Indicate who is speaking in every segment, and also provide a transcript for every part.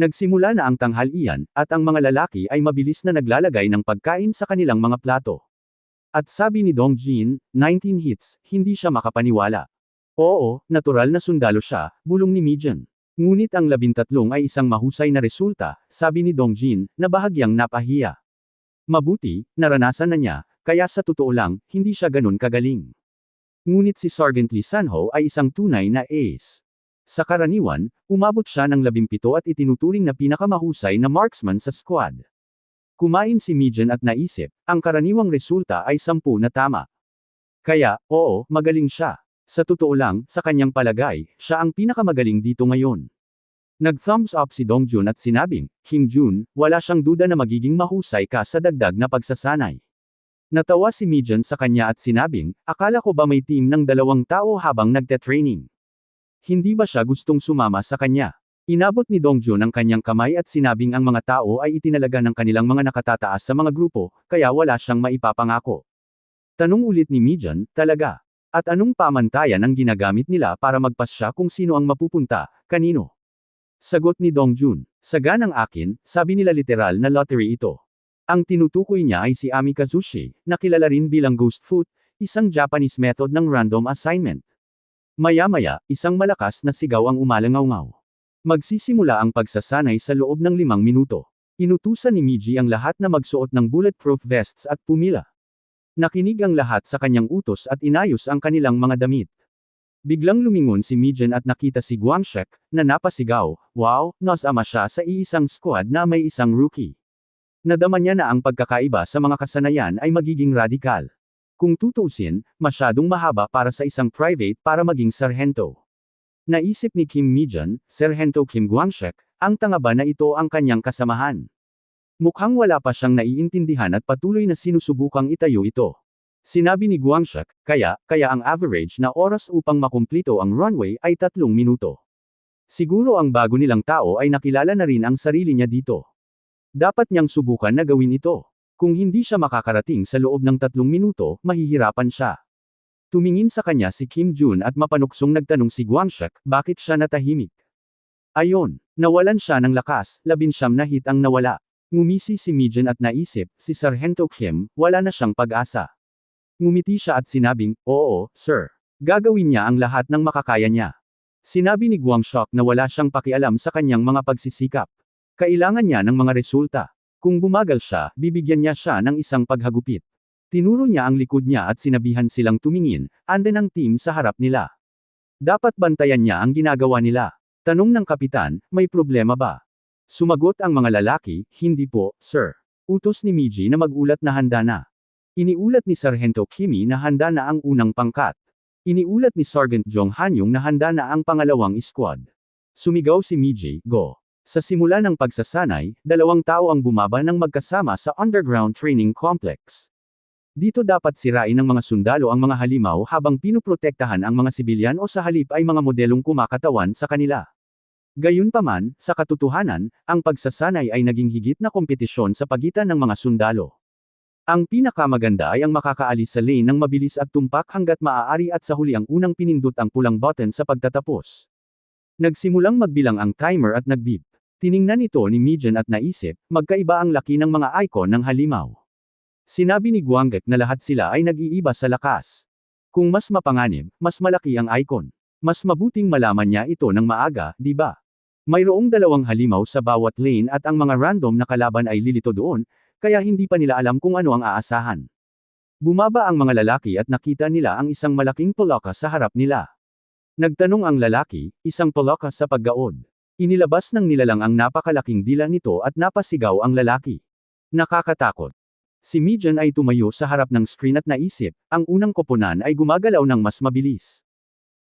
Speaker 1: Nagsimula na ang tanghalian, at ang mga lalaki ay mabilis na naglalagay ng pagkain sa kanilang mga plato. At sabi ni Dong Jin, 19 hits, hindi siya makapaniwala. Oo, natural na sundalo siya, bulong ni Mijan. Ngunit ang labintatlong ay isang mahusay na resulta, sabi ni Dong Jin, na bahagyang napahiya. Mabuti, naranasan na niya, kaya sa totoo lang, hindi siya ganun kagaling. Ngunit si Sergeant Lee Sanho ay isang tunay na ace. Sa karaniwan, umabot siya ng labimpito at itinuturing na pinakamahusay na marksman sa squad. Kumain si Mijan at naisip, ang karaniwang resulta ay sampu na tama. Kaya, oo, magaling siya. Sa totoo lang, sa kanyang palagay, siya ang pinakamagaling dito ngayon. Nag-thumbs up si Dongjun at sinabing, Kim Jun, wala siyang duda na magiging mahusay ka sa dagdag na pagsasanay. Natawa si Mijan sa kanya at sinabing, akala ko ba may team ng dalawang tao habang nagte-training? Hindi ba siya gustong sumama sa kanya? Inabot ni Dongjun ang kanyang kamay at sinabing ang mga tao ay itinalaga ng kanilang mga nakatataas sa mga grupo, kaya wala siyang maipapangako. Tanong ulit ni Mijan, talaga. At anong pamantayan ang ginagamit nila para magpasya kung sino ang mapupunta, kanino? Sagot ni Dongjun, sa ganang akin, sabi nila literal na lottery ito. Ang tinutukoy niya ay si Ami Kazushi, na kilala rin bilang Ghost Foot, isang Japanese method ng random assignment. Maya-maya, isang malakas na sigaw ang umalangaw Magsisimula ang pagsasanay sa loob ng limang minuto. Inutusan ni Miji ang lahat na magsuot ng bulletproof vests at pumila. Nakinig ang lahat sa kanyang utos at inayos ang kanilang mga damit. Biglang lumingon si Mijan at nakita si Guangshek, na napasigaw, wow, nasama siya sa iisang squad na may isang rookie. Nadama niya na ang pagkakaiba sa mga kasanayan ay magiging radikal. Kung tutusin, masyadong mahaba para sa isang private para maging sarhento. Naisip ni Kim Mijan, Serhento Kim Guangshek, ang tanga ba na ito ang kanyang kasamahan. Mukhang wala pa siyang naiintindihan at patuloy na sinusubukang itayo ito. Sinabi ni Guangshek, kaya, kaya ang average na oras upang makumplito ang runway ay tatlong minuto. Siguro ang bago nilang tao ay nakilala na rin ang sarili niya dito. Dapat niyang subukan na gawin ito. Kung hindi siya makakarating sa loob ng tatlong minuto, mahihirapan siya. Tumingin sa kanya si Kim Jun at mapanuksong nagtanong si Guangshek, bakit siya natahimik? Ayon, nawalan siya ng lakas, labinsyam na hit ang nawala. Ngumisi si Mijan at naisip, si Sargento Kim, wala na siyang pag-asa. Ngumiti siya at sinabing, oo, sir. Gagawin niya ang lahat ng makakaya niya. Sinabi ni Guangshok na wala siyang pakialam sa kanyang mga pagsisikap. Kailangan niya ng mga resulta. Kung bumagal siya, bibigyan niya siya ng isang paghagupit. Tinuro niya ang likod niya at sinabihan silang tumingin, anden ang team sa harap nila. Dapat bantayan niya ang ginagawa nila. Tanong ng kapitan, may problema ba? Sumagot ang mga lalaki, hindi po, sir. Utos ni Miji na magulat na handa na. Iniulat ni Sargento Kimi na handa na ang unang pangkat. Iniulat ni Sergeant Jong Hanyong na handa na ang pangalawang squad. Sumigaw si Miji, go. Sa simula ng pagsasanay, dalawang tao ang bumaba ng magkasama sa underground training complex. Dito dapat sirain ng mga sundalo ang mga halimaw habang pinuprotektahan ang mga sibilyan o sa halip ay mga modelong kumakatawan sa kanila. Gayunpaman, sa katotohanan, ang pagsasanay ay naging higit na kompetisyon sa pagitan ng mga sundalo. Ang pinakamaganda ay ang makakaalis sa lane ng mabilis at tumpak hanggat maaari at sa huli ang unang pinindot ang pulang button sa pagtatapos. Nagsimulang magbilang ang timer at nagbeep. Tiningnan ito ni Mijan at naisip, magkaiba ang laki ng mga icon ng halimaw. Sinabi ni Guanggek na lahat sila ay nag-iiba sa lakas. Kung mas mapanganib, mas malaki ang icon. Mas mabuting malaman niya ito ng maaga, di ba? Mayroong dalawang halimaw sa bawat lane at ang mga random na kalaban ay lilito doon, kaya hindi pa nila alam kung ano ang aasahan. Bumaba ang mga lalaki at nakita nila ang isang malaking poloka sa harap nila. Nagtanong ang lalaki, isang poloka sa paggaod. Inilabas ng nilalang ang napakalaking dila nito at napasigaw ang lalaki. Nakakatakot. Si Mijan ay tumayo sa harap ng screen at naisip, ang unang koponan ay gumagalaw ng mas mabilis.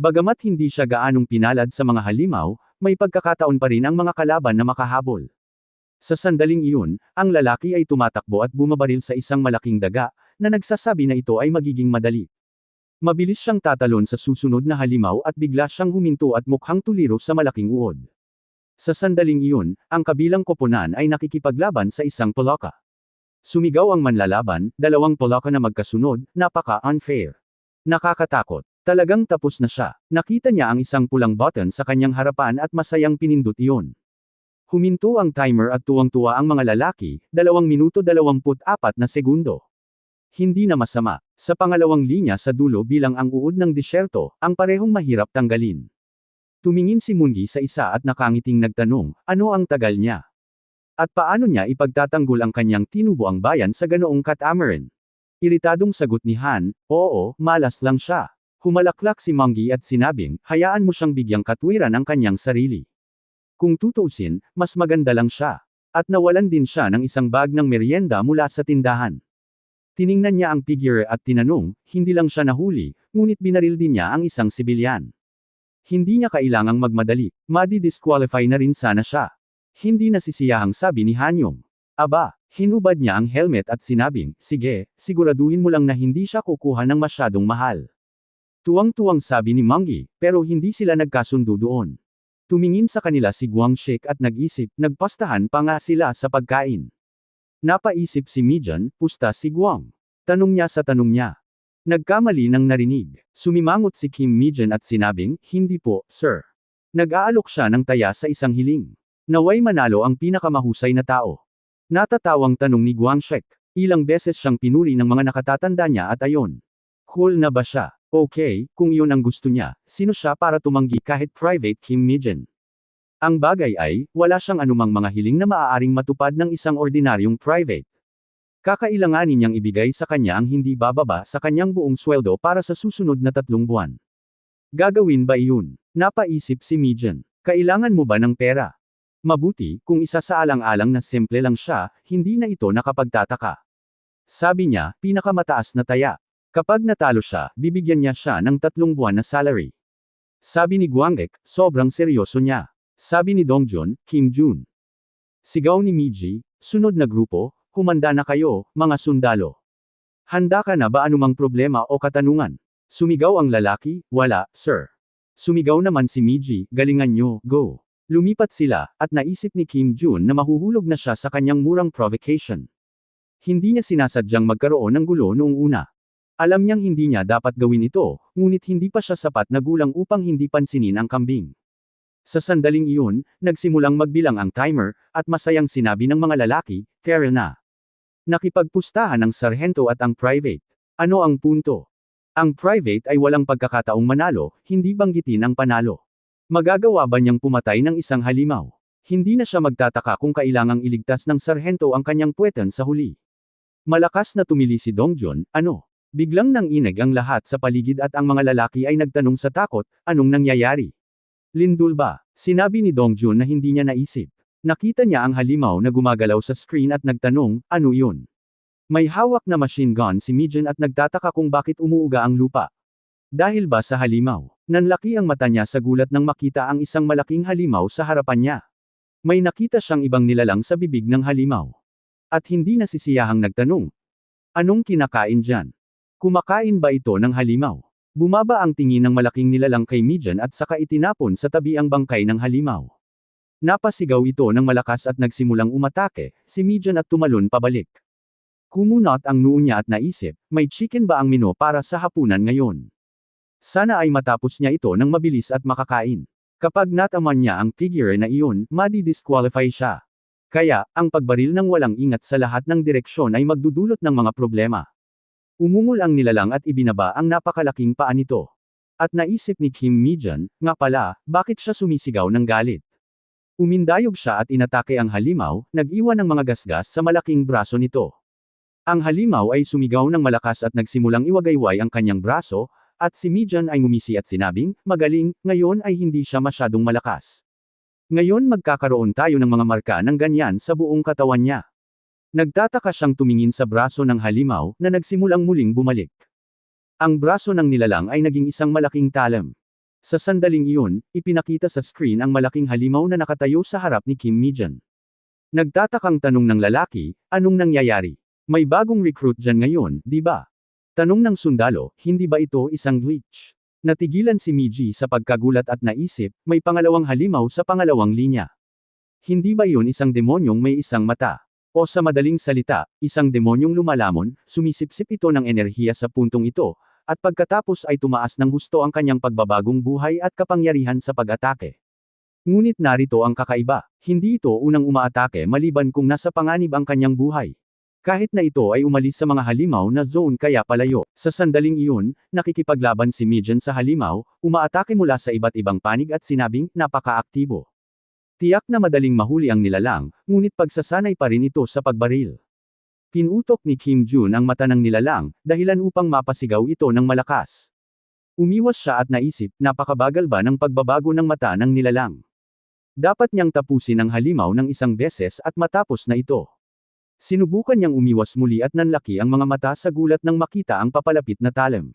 Speaker 1: Bagamat hindi siya gaanong pinalad sa mga halimaw, may pagkakataon pa rin ang mga kalaban na makahabol. Sa sandaling iyon, ang lalaki ay tumatakbo at bumabaril sa isang malaking daga, na nagsasabi na ito ay magiging madali. Mabilis siyang tatalon sa susunod na halimaw at bigla siyang huminto at mukhang tuliro sa malaking uod. Sa sandaling iyon, ang kabilang koponan ay nakikipaglaban sa isang poloka. Sumigaw ang manlalaban, dalawang poloka na magkasunod, napaka-unfair. Nakakatakot. Talagang tapos na siya. Nakita niya ang isang pulang button sa kanyang harapan at masayang pinindot iyon. Huminto ang timer at tuwang-tuwa ang mga lalaki, 2 minuto 24 na segundo. Hindi na masama. Sa pangalawang linya sa dulo bilang ang uod ng disyerto, ang parehong mahirap tanggalin. Tumingin si Mungi sa isa at nakangiting nagtanong, ano ang tagal niya? At paano niya ipagtatanggol ang kanyang tinubuang bayan sa ganoong katamaran? Iritadong sagot ni Han, oo, malas lang siya. Humalaklak si Mungi at sinabing, hayaan mo siyang bigyang katwiran ang kanyang sarili. Kung tutuusin, mas maganda lang siya. At nawalan din siya ng isang bag ng merienda mula sa tindahan. Tiningnan niya ang figure at tinanong, hindi lang siya nahuli, ngunit binaril din niya ang isang sibilyan. Hindi niya kailangang magmadali, madi-disqualify na rin sana siya. Hindi nasisiyahang sabi ni Hanyong. Aba, hinubad niya ang helmet at sinabing, sige, siguraduhin mo lang na hindi siya kukuha ng masyadong mahal. Tuwang-tuwang sabi ni Mangi, pero hindi sila nagkasundo doon. Tumingin sa kanila si Guang Shik at nag-isip, nagpastahan pa nga sila sa pagkain. Napaisip si Mijan, pusta si Guang. Tanong niya sa tanong niya. Nagkamali ng narinig. Sumimangot si Kim Mijan at sinabing, hindi po, sir. Nag-aalok siya ng taya sa isang hiling. Naway manalo ang pinakamahusay na tao. Natatawang tanong ni Guang Shek. Ilang beses siyang pinuri ng mga nakatatanda niya at ayon. Cool na ba siya? Okay, kung iyon ang gusto niya, sino siya para tumanggi kahit private Kim Mijan? Ang bagay ay, wala siyang anumang mga hiling na maaaring matupad ng isang ordinaryong private. Kakailanganin niyang ibigay sa kanya ang hindi bababa sa kanyang buong sweldo para sa susunod na tatlong buwan. Gagawin ba iyon? Napaisip si Mijan. Kailangan mo ba ng pera? Mabuti, kung isa sa alang-alang na simple lang siya, hindi na ito nakapagtataka. Sabi niya, pinakamataas na taya. Kapag natalo siya, bibigyan niya siya ng tatlong buwan na salary. Sabi ni Guangek, sobrang seryoso niya. Sabi ni Dongjun, Kim Jun. Sigaw ni Miji, sunod na grupo, humanda na kayo, mga sundalo. Handa ka na ba anumang problema o katanungan? Sumigaw ang lalaki, wala, sir. Sumigaw naman si Miji, galingan nyo, go. Lumipat sila, at naisip ni Kim Jun na mahuhulog na siya sa kanyang murang provocation. Hindi niya sinasadyang magkaroon ng gulo noong una. Alam niyang hindi niya dapat gawin ito, ngunit hindi pa siya sapat na gulang upang hindi pansinin ang kambing. Sa sandaling iyon, nagsimulang magbilang ang timer, at masayang sinabi ng mga lalaki, Karen na. Nakipagpustahan ang sarhento at ang private. Ano ang punto? Ang private ay walang pagkakataong manalo, hindi banggitin ang panalo. Magagawa ba niyang pumatay ng isang halimaw? Hindi na siya magtataka kung kailangang iligtas ng sarhento ang kanyang puwetan sa huli. Malakas na tumili si Dongjun, ano? Biglang nang inag ang lahat sa paligid at ang mga lalaki ay nagtanong sa takot, anong nangyayari? Lindul ba? Sinabi ni Dongjun na hindi niya naisip. Nakita niya ang halimaw na gumagalaw sa screen at nagtanong, ano yun? May hawak na machine gun si Mijan at nagtataka kung bakit umuuga ang lupa. Dahil ba sa halimaw? Nanlaki ang mata niya sa gulat nang makita ang isang malaking halimaw sa harapan niya. May nakita siyang ibang nilalang sa bibig ng halimaw. At hindi nasisiyahang nagtanong. Anong kinakain dyan? Kumakain ba ito ng halimaw? Bumaba ang tingin ng malaking nilalang kay Mijan at saka itinapon sa tabi ang bangkay ng halimaw. Napasigaw ito ng malakas at nagsimulang umatake, si Mijan at tumalon pabalik. Kumunot ang noo niya at naisip, may chicken ba ang mino para sa hapunan ngayon? Sana ay matapos niya ito ng mabilis at makakain. Kapag nataman niya ang figure na iyon, madi-disqualify siya. Kaya, ang pagbaril ng walang ingat sa lahat ng direksyon ay magdudulot ng mga problema. Umungol ang nilalang at ibinaba ang napakalaking paa nito. At naisip ni Kim Mijan, nga pala, bakit siya sumisigaw ng galit. Umindayog siya at inatake ang halimaw, nag-iwan ng mga gasgas sa malaking braso nito. Ang halimaw ay sumigaw ng malakas at nagsimulang iwagayway ang kanyang braso, at si Mijan ay ngumisi at sinabing, magaling, ngayon ay hindi siya masyadong malakas. Ngayon magkakaroon tayo ng mga marka ng ganyan sa buong katawan niya. Nagtataka siyang tumingin sa braso ng halimaw, na nagsimulang muling bumalik. Ang braso ng nilalang ay naging isang malaking talam. Sa sandaling iyon, ipinakita sa screen ang malaking halimaw na nakatayo sa harap ni Kim Mijan. Nagtatakang tanong ng lalaki, anong nangyayari? May bagong recruit dyan ngayon, di ba? Tanong ng sundalo, hindi ba ito isang glitch? Natigilan si Miji sa pagkagulat at naisip, may pangalawang halimaw sa pangalawang linya. Hindi ba yun isang demonyong may isang mata? O sa madaling salita, isang demonyong lumalamon, sumisipsip ito ng enerhiya sa puntong ito, at pagkatapos ay tumaas ng husto ang kanyang pagbabagong buhay at kapangyarihan sa pag-atake. Ngunit narito ang kakaiba, hindi ito unang umaatake maliban kung nasa panganib ang kanyang buhay. Kahit na ito ay umalis sa mga halimaw na zone kaya palayo, sa sandaling iyon, nakikipaglaban si Mijan sa halimaw, umaatake mula sa iba't ibang panig at sinabing, napaka-aktibo. Tiyak na madaling mahuli ang nilalang, ngunit pagsasanay pa rin ito sa pagbaril. Pinutok ni Kim Jun ang mata ng nilalang, dahilan upang mapasigaw ito ng malakas. Umiwas siya at naisip, napakabagal ba ng pagbabago ng mata ng nilalang. Dapat niyang tapusin ang halimaw ng isang beses at matapos na ito. Sinubukan niyang umiwas muli at nanlaki ang mga mata sa gulat nang makita ang papalapit na talem.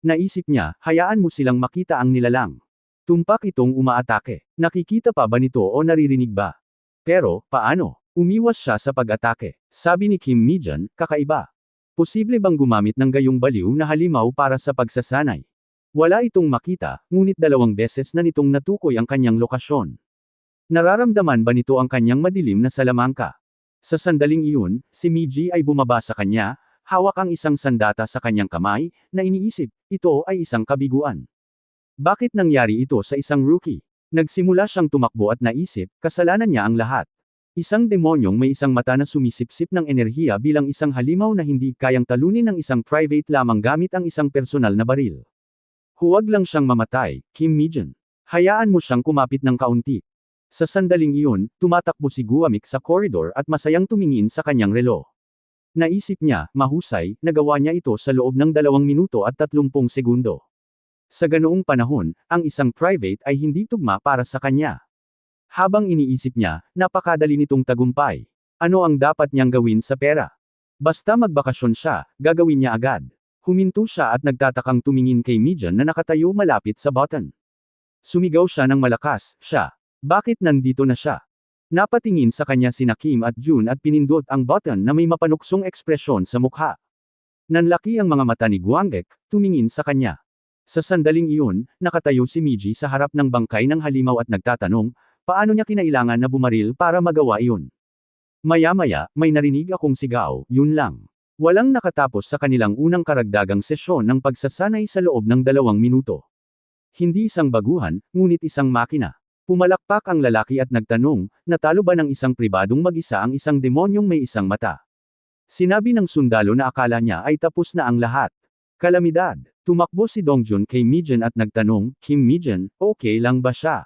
Speaker 1: Naisip niya, hayaan mo silang makita ang nilalang. Tumpak itong umaatake. Nakikita pa ba nito o naririnig ba? Pero, paano? Umiwas siya sa pag-atake. Sabi ni Kim Mijan, kakaiba. Posible bang gumamit ng gayong baliw na halimaw para sa pagsasanay? Wala itong makita, ngunit dalawang beses na nitong natukoy ang kanyang lokasyon. Nararamdaman ba nito ang kanyang madilim na salamangka? Sa sandaling iyon, si Miji ay bumaba sa kanya, hawak ang isang sandata sa kanyang kamay, na iniisip, ito ay isang kabiguan. Bakit nangyari ito sa isang rookie? Nagsimula siyang tumakbo at naisip, kasalanan niya ang lahat. Isang demonyong may isang mata na sumisipsip ng enerhiya bilang isang halimaw na hindi kayang talunin ng isang private lamang gamit ang isang personal na baril. Huwag lang siyang mamatay, Kim Mijan. Hayaan mo siyang kumapit ng kaunti. Sa sandaling iyon, tumatakbo si Guamik sa koridor at masayang tumingin sa kanyang relo. Naisip niya, mahusay, nagawa niya ito sa loob ng dalawang minuto at tatlumpong segundo. Sa ganoong panahon, ang isang private ay hindi tugma para sa kanya. Habang iniisip niya, napakadali nitong tagumpay. Ano ang dapat niyang gawin sa pera? Basta magbakasyon siya, gagawin niya agad. Huminto siya at nagtatakang tumingin kay Mijan na nakatayo malapit sa button. Sumigaw siya ng malakas, siya. Bakit nandito na siya? Napatingin sa kanya sina Kim at Jun at pinindot ang button na may mapanuksong ekspresyon sa mukha. Nanlaki ang mga mata ni Guangek, tumingin sa kanya. Sa sandaling iyon, nakatayo si Miji sa harap ng bangkay ng halimaw at nagtatanong, paano niya kinailangan na bumaril para magawa iyon. Maya-maya, may narinig akong sigaw, yun lang. Walang nakatapos sa kanilang unang karagdagang sesyon ng pagsasanay sa loob ng dalawang minuto. Hindi isang baguhan, ngunit isang makina. Pumalakpak ang lalaki at nagtanong, natalo ba ng isang pribadong mag-isa ang isang demonyong may isang mata? Sinabi ng sundalo na akala niya ay tapos na ang lahat. Kalamidad. Tumakbo si Dongjun kay Mijan at nagtanong, Kim Mijan, okay lang ba siya?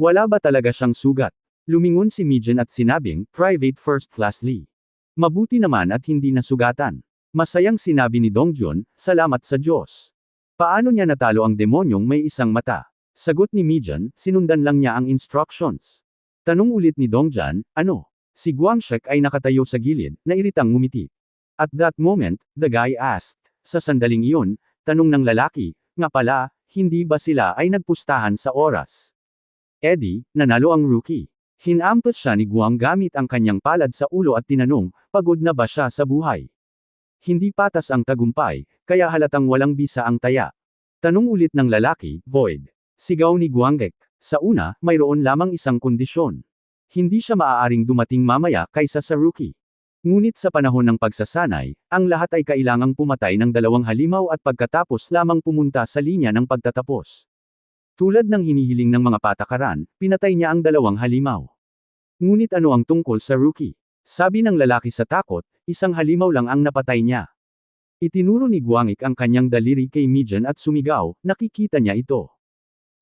Speaker 1: Wala ba talaga siyang sugat? Lumingon si Mijan at sinabing, Private First Class Lee. Mabuti naman at hindi nasugatan. Masayang sinabi ni Dongjun, salamat sa Diyos. Paano niya natalo ang demonyong may isang mata? Sagot ni Mijan, sinundan lang niya ang instructions. Tanong ulit ni Dongjan, ano? Si Guangshek ay nakatayo sa gilid, na iritang ngumiti. At that moment, the guy asked, sa sandaling iyon, tanong ng lalaki, nga pala, hindi ba sila ay nagpustahan sa oras? Eddie, nanalo ang rookie. Hinampot siya ni Guang gamit ang kanyang palad sa ulo at tinanong, pagod na ba siya sa buhay? Hindi patas ang tagumpay, kaya halatang walang bisa ang taya. Tanong ulit ng lalaki, void. Sigaw ni Guangek. Sa una, mayroon lamang isang kondisyon. Hindi siya maaaring dumating mamaya kaysa sa rookie. Ngunit sa panahon ng pagsasanay, ang lahat ay kailangang pumatay ng dalawang halimaw at pagkatapos lamang pumunta sa linya ng pagtatapos. Tulad ng hinihiling ng mga patakaran, pinatay niya ang dalawang halimaw. Ngunit ano ang tungkol sa rookie? Sabi ng lalaki sa takot, isang halimaw lang ang napatay niya. Itinuro ni Guangik ang kanyang daliri kay Mijan at sumigaw, nakikita niya ito.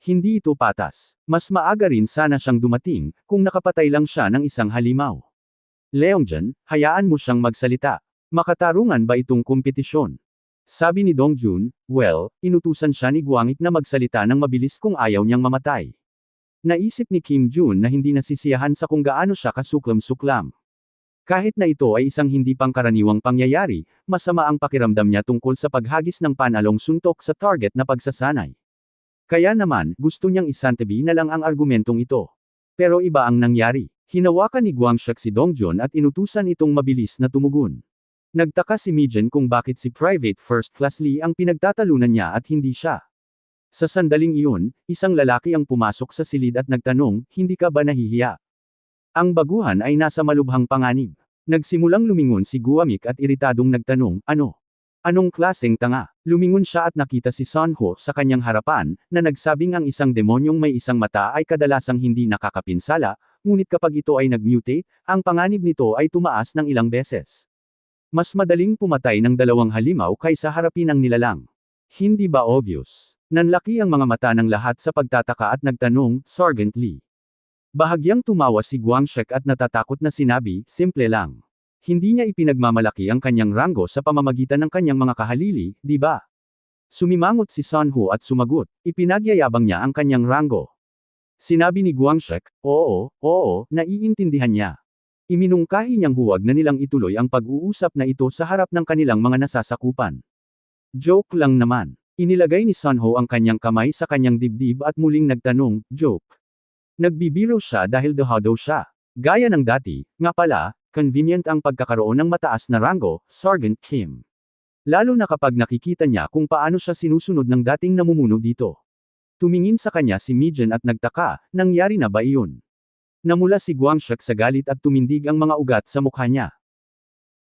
Speaker 1: Hindi ito patas. Mas maaga rin sana siyang dumating, kung nakapatay lang siya ng isang halimaw. Leongjan, hayaan mo siyang magsalita. Makatarungan ba itong kompetisyon? Sabi ni Dongjun, well, inutusan siya ni Guangik na magsalita ng mabilis kung ayaw niyang mamatay. Naisip ni Kim Jun na hindi nasisiyahan sa kung gaano siya kasuklam-suklam. Kahit na ito ay isang hindi pangkaraniwang pangyayari, masama ang pakiramdam niya tungkol sa paghagis ng panalong suntok sa target na pagsasanay. Kaya naman, gusto niyang isantabi na lang ang argumentong ito. Pero iba ang nangyari. Hinawakan ni Guangshek si Dongjun at inutusan itong mabilis na tumugon. Nagtaka si Mijan kung bakit si Private First Class Lee ang pinagtatalunan niya at hindi siya. Sa sandaling iyon, isang lalaki ang pumasok sa silid at nagtanong, hindi ka ba nahihiya? Ang baguhan ay nasa malubhang panganib. Nagsimulang lumingon si Guamik at iritadong nagtanong, ano? Anong klaseng tanga? Lumingon siya at nakita si Sonho sa kanyang harapan, na nagsabing ang isang demonyong may isang mata ay kadalasang hindi nakakapinsala, ngunit kapag ito ay nag-mutate, ang panganib nito ay tumaas ng ilang beses. Mas madaling pumatay ng dalawang halimaw kaysa harapin ang nilalang. Hindi ba obvious? Nanlaki ang mga mata ng lahat sa pagtataka at nagtanong, Sergeant Lee. Bahagyang tumawa si Guangshek at natatakot na sinabi, simple lang. Hindi niya ipinagmamalaki ang kanyang ranggo sa pamamagitan ng kanyang mga kahalili, di ba? Sumimangot si Sonho at sumagot, ipinagyayabang niya ang kanyang ranggo. Sinabi ni Guangshek, oo, oo, naiintindihan niya. Iminungkahi niyang huwag na nilang ituloy ang pag-uusap na ito sa harap ng kanilang mga nasasakupan. Joke lang naman. Inilagay ni Sunho ang kanyang kamay sa kanyang dibdib at muling nagtanong, joke. Nagbibiro siya dahil dehado siya. Gaya ng dati, nga pala, convenient ang pagkakaroon ng mataas na ranggo, Sergeant Kim. Lalo na kapag nakikita niya kung paano siya sinusunod ng dating namumuno dito. Tumingin sa kanya si Mijan at nagtaka, nangyari na ba iyon? Namula si Guangshek sa galit at tumindig ang mga ugat sa mukha niya.